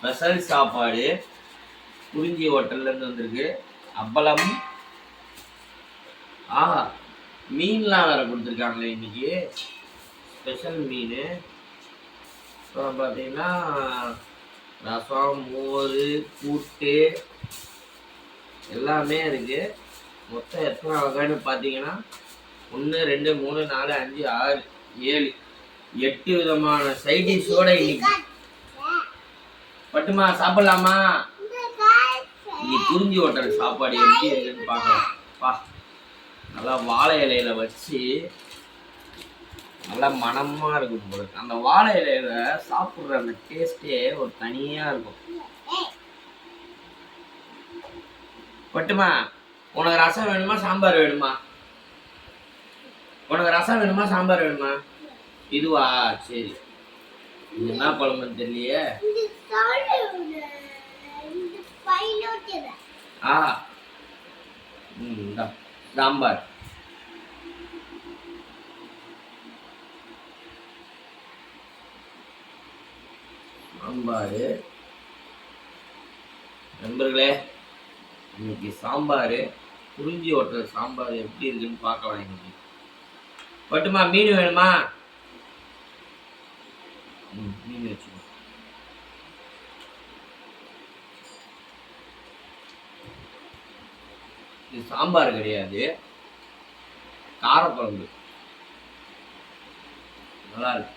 Special சாப்பாடு. குறிஞ்சி ஹோட்டல்லேருந்து வந்திருக்கு. அப்பளம். ஆஹா மீன்லாம் வேறு கொடுத்துருக்காங்களே இன்னைக்கு. ஸ்பெஷல் மீன். அப்புறம் பார்த்தீங்கன்னா ரசம் மோர் கூட்டு எல்லாமே இருக்குது மொத்தம் எத்தனை வகைன்னு பார்த்தீங்கன்னா ஒன்று ரெண்டு மூணு நாலு அஞ்சு ஆறு ஏழு. எட்டு விதமான சைடிஷோட இன்னைக்கு பட்டுமா சாப்பிடலாமா? இன்னைக்கு குறிஞ்சி ஹோட்டல் சாப்பாடு எப்படி இருக்குன்னு பார்க்கலாம். பா நல்லா வாழை இலையில வச்சு நல்லா மணமா இருக்கும் இருக்கு. அந்த வாழை இலையில சாப்பிடுற அந்த டேஸ்டே ஒரு தனியா இருக்கும். பட்டுமா உனக்கு ரசம் வேணுமா சாம்பார் வேணுமா? உனக்கு ரசம் வேணுமா சாம்பார் வேணுமா? இதுவா? சரி. இது என்ன குழம்புன்னு தெரியலையே. ஆ. રામબાર சாம்பார். சாம்பார். நண்பர்களே இன்னைக்கு சாம்பார் குறிஞ்சி ஹோட்டல் சாம்பார் எப்படி இருக்குன்னு பார்க்க இன்னைக்கு. பட்டுமா மீன் வேணுமா? ம் மீன் வச்சுக்கோ. இது சாம்பார் கிடையாது. காரக்குழம்பு. நல்லா இருக்கு.